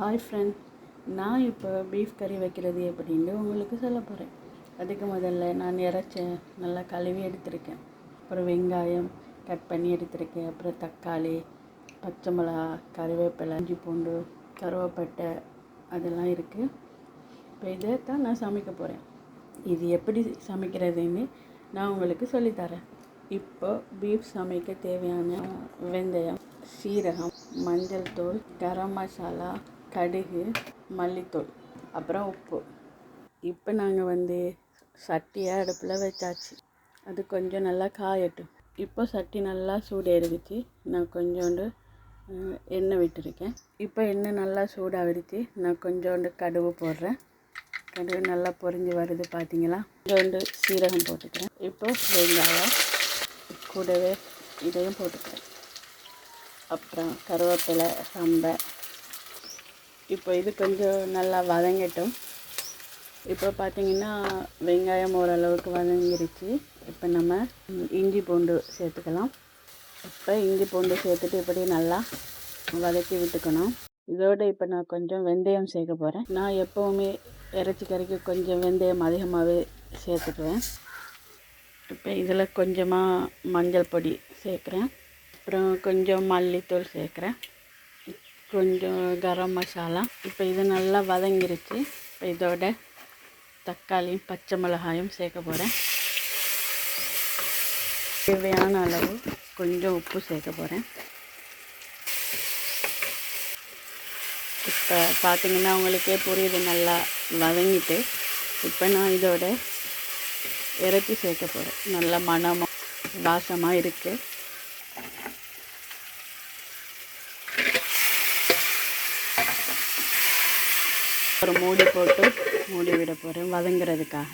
Hi friend நான் இப்போ beef கறி வைக்கிறது எப்படின்னு உங்களுக்கு சொல்ல போகிறேன் அதுக்கு முதல்ல நான் இறைச்ச நல்லா கழுவி எடுத்திருக்கேன். அப்புறம் வெங்காயம் கட் பண்ணி எடுத்திருக்கேன். அப்புறம் தக்காளி பச்சை மிளகா கருவேப்பிலை இஞ்சி பூண்டு கருவேப்பட்டை அதெல்லாம் இருக்குது இப்போ இதை தான் நான் சமைக்க போகிறேன் இது எப்படி சமைக்கிறதுன்னு நான் உங்களுக்கு சொல்லித்தரேன் இப்போ பீஃப் சமைக்க தேவையான வெந்தயம் சீரகம் மஞ்சள் தூள் கரம் மசாலா கடுகு மல்லித்தூள் அப்புறம் உப்பு. இப்போ நாங்கள் வந்து சட்டியை அடுப்பில் வச்சாச்சு. அது கொஞ்சம் நல்லா காயட்டும். இப்போ சட்டி நல்லா சூடேறிடுச்சு. நான் கொஞ்சோண்டு எண்ணெய் விட்டுருக்கேன். இப்போ எண்ணெய் நல்லா சூடாகிடுச்சு. நான் கொஞ்சோண்டு கடுகு போடுறேன். கடுகு நல்லா பொரிஞ்சு வருது பார்த்தீங்களா? கொஞ்சோண்டு சீரகம் போட்டுக்கிறேன். இப்போ வெங்காயம் கூடவே இதையும் போட்டுக்கிறேன். அப்புறம் கருவேப்பிலை சம்பை இப்போ இது கொஞ்சம் நல்லா வதங்கட்டும். இப்போ பார்த்தீங்கன்னா வெங்காயம் ஓரளவுக்கு வதங்கிருச்சு. இப்போ நம்ம இஞ்சி பூண்டு சேர்த்துக்கலாம். இப்போ இஞ்சி பூண்டு சேர்த்துட்டு இப்படி நல்லா வதக்கி விட்டுக்கணும். இதோட இப்போ நான் கொஞ்சம் வெந்தயம் சேர்க்க போகிறேன் நான் எப்போவுமே இறைச்சி கறிக்கு கொஞ்சம் வெந்தயம் அதிகமாகவே சேர்த்துக்குவேன். இப்போ இதில் கொஞ்சமாக மஞ்சள் பொடி சேர்க்குறேன். அப்புறம் கொஞ்சம் மல்லித்தூள் சேர்க்குறேன். கொஞ்சம் கரம் மசாலா. இப்போ இது நல்லா வதங்கிருச்சு. இப்போ இதோட தக்காளியும் பச்சை மிளகாயும் சேர்க்க போகிறேன் தேவையான அளவு கொஞ்சம் உப்பு சேர்க்க போகிறேன் இப்போ பார்த்திங்கன்னா உங்களுக்கே புரியுது நல்லா வதங்கிட்டு. இப்போ நான் இதோட இறைச்சி சேர்க்க போகிறேன் நல்ல மனமாக வாசமாக இருக்குது ஒரு மூடி போட்டு மூடி விட போகிறேன் வதங்குறதுக்காக.